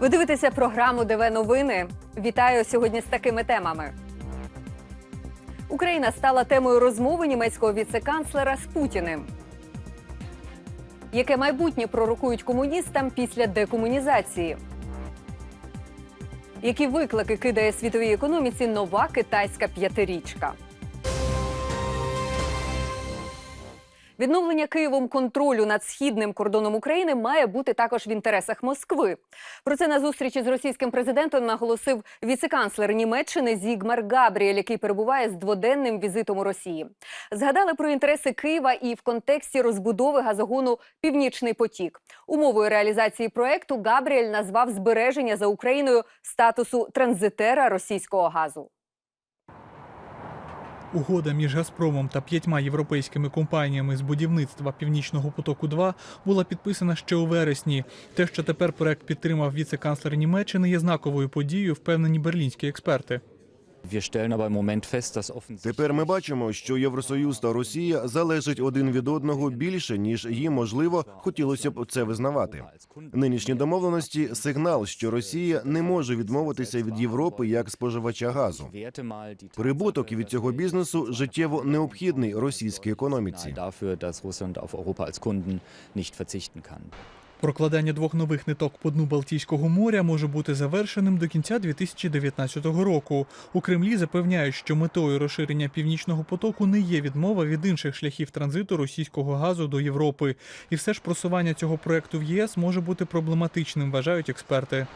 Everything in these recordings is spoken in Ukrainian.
Ви дивитеся програму ДВ Новини. Вітаю сьогодні з такими темами. Україна стала темою розмови німецького віце-канцлера з Путіним. Яке майбутнє пророкують комуністам після декомунізації? Які виклики кидає світовій економіці нова китайська п'ятирічка? Відновлення Києвом контролю над східним кордоном України має бути також в інтересах Москви. Про це на зустрічі з російським президентом наголосив віце-канцлер Німеччини Зігмар Габріель, який перебуває з дводенним візитом у Росії. Згадали про інтереси Києва і в контексті розбудови газогону Північний потік. Умовою реалізації проекту Габріель назвав збереження за Україною статусу транзитера російського газу. Угода між Газпромом та п'ятьма європейськими компаніями з будівництва Північного потоку 2 була підписана ще у вересні. Те, що тепер проект підтримав віце-канцлер Німеччини, є знаковою подією, впевнені берлінські експерти. Тепер ми бачимо, що Євросоюз та Росія залежать один від одного більше, ніж їм можливо хотілося б це визнавати. Нинішні домовленості сигнал, що Росія не може відмовитися від Європи як споживача газу. Прибуток від цього бізнесу життєво необхідний російській економіці. Прокладання двох нових ниток по дну Балтійського моря може бути завершеним до кінця 2019 року. У Кремлі запевняють, що метою розширення північного потоку не є відмова від інших шляхів транзиту російського газу до Європи. І все ж просування цього проекту в ЄС може бути проблематичним, вважають експерти.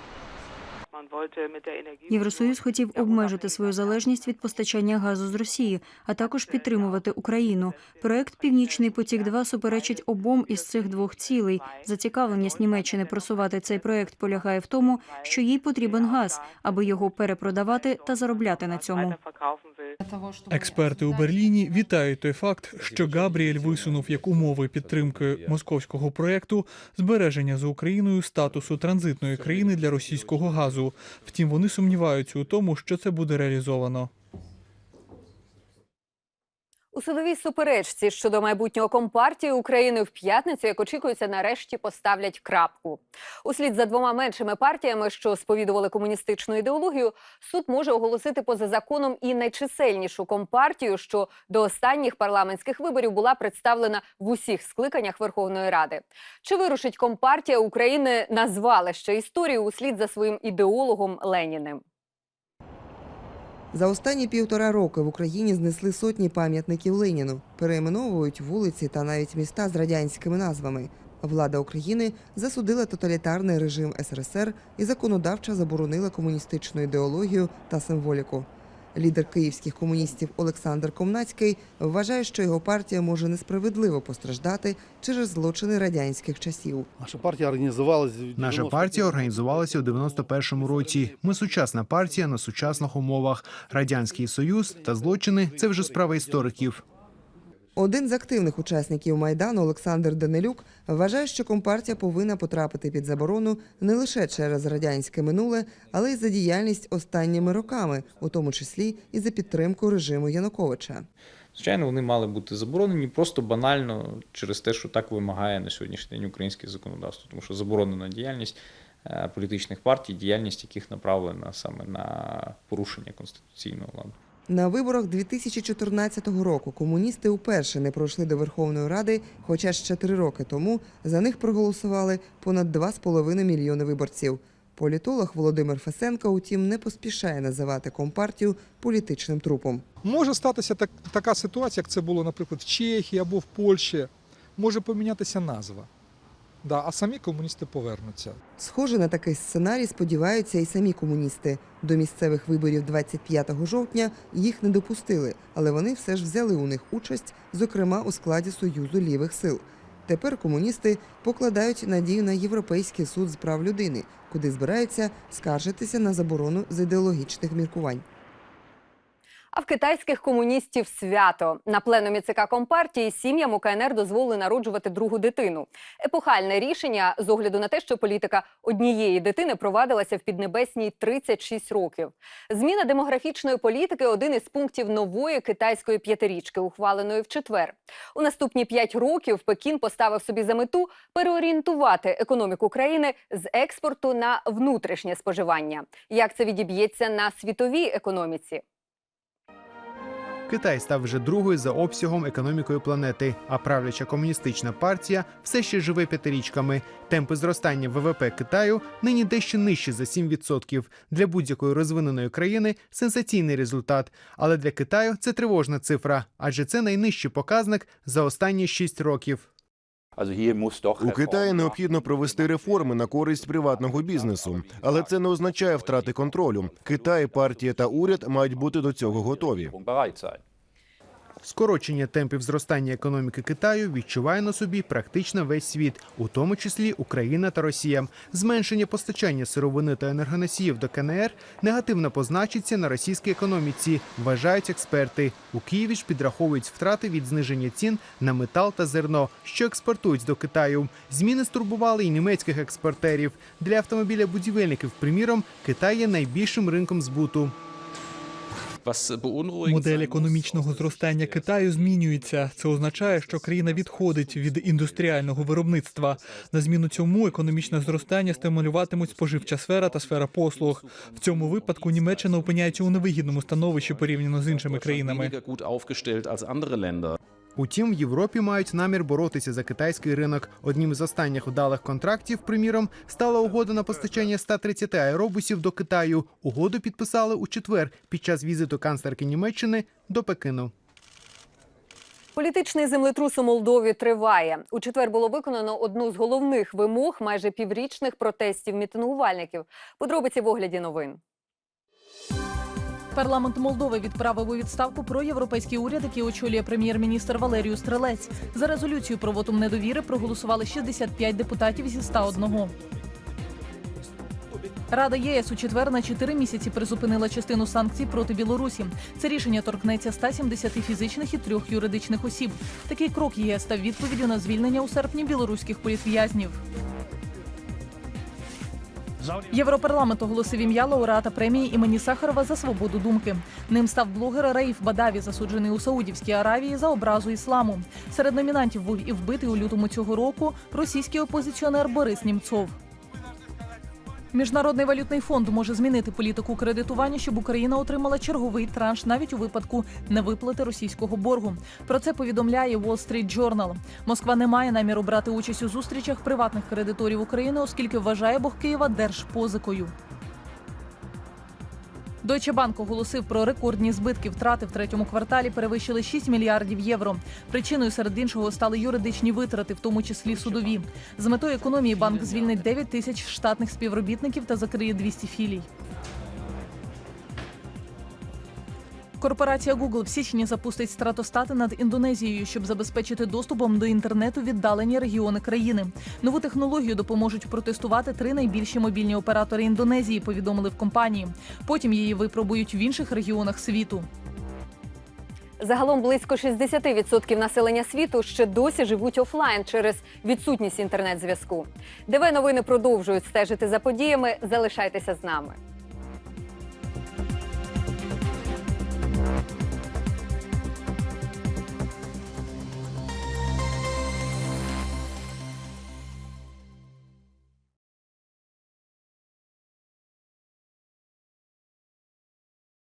Євросоюз хотів обмежити свою залежність від постачання газу з Росії, а також підтримувати Україну. Проект Північний потік 2 суперечить обом із цих двох цілей. Зацікавленість Німеччини просувати цей проект полягає в тому, що їй потрібен газ, аби його перепродавати та заробляти на цьому. Експерти у Берліні вітають той факт, що Габріель висунув як умови підтримки московського проекту збереження за Україною статусу транзитної країни для російського газу. Втім, вони сумніваються у тому, що це буде реалізовано. У судовій суперечці щодо майбутнього компартії України в п'ятницю, як очікується, нарешті поставлять крапку. Услід за двома меншими партіями, що сповідували комуністичну ідеологію, суд може оголосити поза законом і найчисельнішу компартію, що до останніх парламентських виборів була представлена в усіх скликаннях Верховної Ради. Чи вирушить компартія України на звалище історії услід за своїм ідеологом Леніним? За останні півтора роки в Україні знесли сотні пам'ятників Леніну, перейменовують вулиці та навіть міста з радянськими назвами. Влада України засудила тоталітарний режим СРСР і законодавчо заборонила комуністичну ідеологію та символіку. Лідер київських комуністів Олександр Комнацький вважає, що його партія може несправедливо постраждати через злочини радянських часів. Наша партія організувалася. Наша партія організувалася у 91-му році. Ми сучасна партія на сучасних умовах. Радянський Союз та злочини це вже справа істориків. Один з активних учасників майдану Олександр Данилюк вважає, що компартія повинна потрапити під заборону не лише через радянське минуле, але й за діяльність останніми роками, у тому числі і за підтримку режиму Януковича. Звичайно, вони мали бути заборонені просто банально через те, що так вимагає на сьогоднішній день українське законодавство, тому що заборонена діяльність е, політичних партій, діяльність яких направлена саме на порушення конституційного ладу. На виборах 2014 року комуністи вперше не пройшли до Верховної Ради, хоча ще три роки тому за них проголосували понад 2,5 мільйони виборців. Політолог Володимир Фесенко, утім, не поспішає називати компартію політичним трупом. Може статися так, така ситуація, як це було, наприклад, в Чехії або в Польщі. Може помінятися назва. Да, а самі комуністи повернуться. Схоже на такий сценарій сподіваються і самі комуністи. До місцевих виборів 25 жовтня їх не допустили, але вони все ж взяли у них участь, зокрема у складі Союзу лівих сил. Тепер комуністи покладають надію на Європейський суд з прав людини, куди збираються скаржитися на заборону з ідеологічних міркувань. А в китайських комуністів свято на пленумі ЦК Компартії сім'ям УКНР дозволили народжувати другу дитину. Епохальне рішення з огляду на те, що політика однієї дитини провадилася в Піднебесній 36 років. Зміна демографічної політики один із пунктів нової китайської п'ятирічки, ухваленої в четвер. У наступні п'ять років Пекін поставив собі за мету переорієнтувати економіку країни з експорту на внутрішнє споживання. Як це відіб'ється на світовій економіці? Китай став вже другою за обсягом економікою планети, а правляча комуністична партія все ще живе п'ятирічками. Темпи зростання ВВП Китаю нині дещо нижчі за 7%. Для будь-якої розвиненої країни сенсаційний результат. Але для Китаю це тривожна цифра, адже це найнижчий показник за останні 6 років. У Китаї необхідно провести реформи на користь приватного бізнесу, але це не означає втрати контролю. Китай, партія та уряд мають бути до цього готові. Скорочення темпів зростання економіки Китаю відчуває на собі практично весь світ, у тому числі Україна та Росія. Зменшення постачання сировини та енергоносіїв до КНР негативно позначиться на російській економіці, вважають експерти. У Києві ж підраховують втрати від зниження цін на метал та зерно, що експортують до Китаю. Зміни стурбували і німецьких експортерів. Для автомобіля будівельників, приміром, Китай є найбільшим ринком збуту. Модель економічного зростання Китаю змінюється. Це означає, що країна відходить від індустріального виробництва. На зміну цьому економічне зростання стимулюватимуть споживча сфера та сфера послуг. В цьому випадку Німеччина опиняється у невигідному становищі порівняно з іншими країнами. Утім, в Європі мають намір боротися за китайський ринок. Одним з останніх вдалих контрактів, приміром, стала угода на постачання 130 аеробусів до Китаю. Угоду підписали у четвер під час візиту канцлерки Німеччини до Пекину. Політичний землетрус у Молдові триває. У четвер було виконано одну з головних вимог майже піврічних протестів мітингувальників. Подробиці в огляді новин. Парламент Молдови відправив у відставку проєвропейський уряд, який очолює прем'єр-міністр Валерію Стрелець. За резолюцію про вотум недовіри проголосували 65 депутатів зі 101. Рада єС у четвер на 4 місяці призупинила частину санкцій проти Білорусі. Це рішення торкнеться 170 фізичних і трьох юридичних осіб. Такий крок ЄС став відповіддю на звільнення у серпні білоруських політв'язнів. Європарламент оголосив ім'я лауреата премії імені Сахарова за свободу думки. Ним став блогер Раїф Бадаві, засуджений у Саудівській Аравії за образу ісламу. Серед номінантів був і вбитий у лютому цього року російський опозиціонер Борис Німцов. Міжнародний валютний фонд може змінити політику кредитування, щоб Україна отримала черговий транш навіть у випадку невиплати російського боргу. Про це повідомляє Wall Street Journal. Москва не має наміру брати участь у зустрічах приватних кредиторів України, оскільки вважає Бог Києва держпозикою. Deutsche Bank оголосив про рекордні збитки. Втрати в третьому кварталі перевищили 6 мільярдів євро. Причиною серед іншого стали юридичні витрати, в тому числі судові. З метою економії банк звільнить 9 тисяч штатних співробітників та закриє 200 філій. Корпорація Google в січні запустить стратостати над Індонезією, щоб забезпечити доступом до інтернету віддалені регіони країни. Нову технологію допоможуть протестувати три найбільші мобільні оператори Індонезії. Повідомили в компанії. Потім її випробують в інших регіонах світу. Загалом близько 60% населення світу ще досі живуть офлайн через відсутність інтернет-зв'язку. ДВ новини продовжують стежити за подіями. Залишайтеся з нами.